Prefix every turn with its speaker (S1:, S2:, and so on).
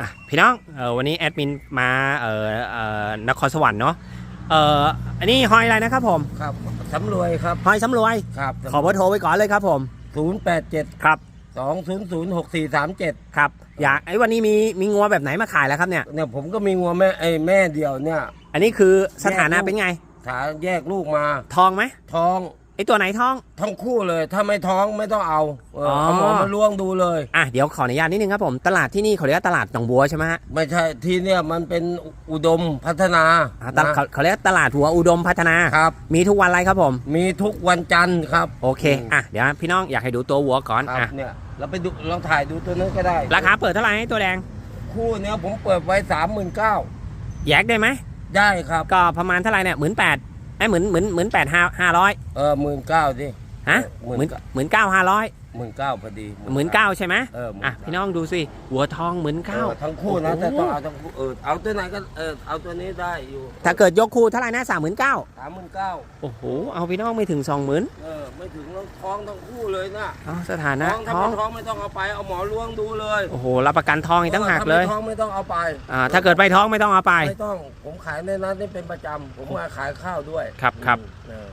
S1: อะพี่น้องเออวันนี้แอดมินมาเอ่อเอ่อนครสวรรค์เนาะเอ่ออันนี้หอยอะไรนะครับผม
S2: ครับสำรวยครับ
S1: หอยสำรวย
S2: ครับ
S1: ขอเบอร์โทรไว้ก่อนเลยครับผม
S2: ศูนย์แปดเจ็ด
S1: ครับ
S2: สองศูนย์ศูนย์หกสี่สามเจ็ด
S1: ครับ อยากไอ้วันนี้มีมีงัวแบบไหนมาขายแล้วครับเนี่ย
S2: เนี่ยผมก็มีงัวแม่ไอ้แม่เดียวเนี่ย
S1: อันนี้คือสถานะเป็นไง
S2: ถาแยกลูกมา
S1: ทองไหม
S2: ท้อง
S1: ไอ้ตัวไหนทอง
S2: ทั้งคู่เลย ถ้าไม่ท้องไม่ต้องเอาเออ
S1: อ
S2: เอาหมอมาล่วงดูเลย
S1: อะเดี๋ยวขออนุญาตนิดนึงครับผม ตลาดที่นี่เขาเรียกว่าตลาดหนองบัวใช่ไหมฮะ
S2: ไม่ใช่ที่เนี่ยมันเป็นอุดมพัฒนา
S1: อะตลาด
S2: นะ
S1: เขาเขาเรียกตลาดหัวอุดมพัฒนา
S2: ครับ
S1: มีทุกวันอะไรครับผม
S2: มีทุกวันจันทร์ครับ
S1: โอเค อะ เดี๋ยวพี่น้องอยากให้ดูตัววัวก่อน
S2: ครับ
S1: อะ
S2: เนี่ยเราไปดูเราถ่ายดูตัวนั้นก็ได้
S1: ราคาเปิดเท่าไหร่ให้ตัวแดง
S2: คู่เนี้ยผมเปิดไว้สามหมื่นเก้า
S1: แยกได้ไหม
S2: ได้ครับ
S1: ก็ประมาณเท่าไหร่เนี่ยหมื่นแปด ไอ้เหมือนเหมือนเหมือนแปดห้าห้าร้อย
S2: เออหมื่นเก้าสิ
S1: ฮะ
S2: หมื่
S1: เหมือน
S2: น
S1: เหมือนเก้าห้าร้อย
S2: หมื่นเก้าพอดี
S1: หมื่นเก้าใช่ไหม
S2: เออ19,000
S1: อะพี่น้องดูสิหัวทองหมื่นเก้า
S2: เออทั้งคู่นะ
S1: โอ้โห
S2: แต่ต้องเอาทั้งคู่เออเอาตัวไหนก็เออเอาตัวนี้ได้อยู่
S1: ถ้าเกิดยกคู่เท่าไหร่นะสามหมื่นเก้า
S2: สามหมื่นเก้า
S1: โอ้โหเอาพี่น้องไม่ถึงสองหมื่น
S2: เออไม่ถึงแล้วท้องทั้งคู่เลยนะ
S1: อ๋อสถานะ
S2: ท้องถ้า
S1: ท้อง
S2: ไม่ท้องไม่ต้องเอาไปเอาหมอล้วงดูเลย
S1: โอ้โหรับประกันทองอีกตั้งหากเลย
S2: ออถ้าไม่ท้องไม่ต้องเอาไป
S1: อ่าถ้าเกิดไม่ท้องไม่ต้องเอาไป
S2: ไม่ต้องผมขายในนั้นนี่เป็นประจำผมมาขายข้าวด้วย
S1: ครับครับ
S2: เออ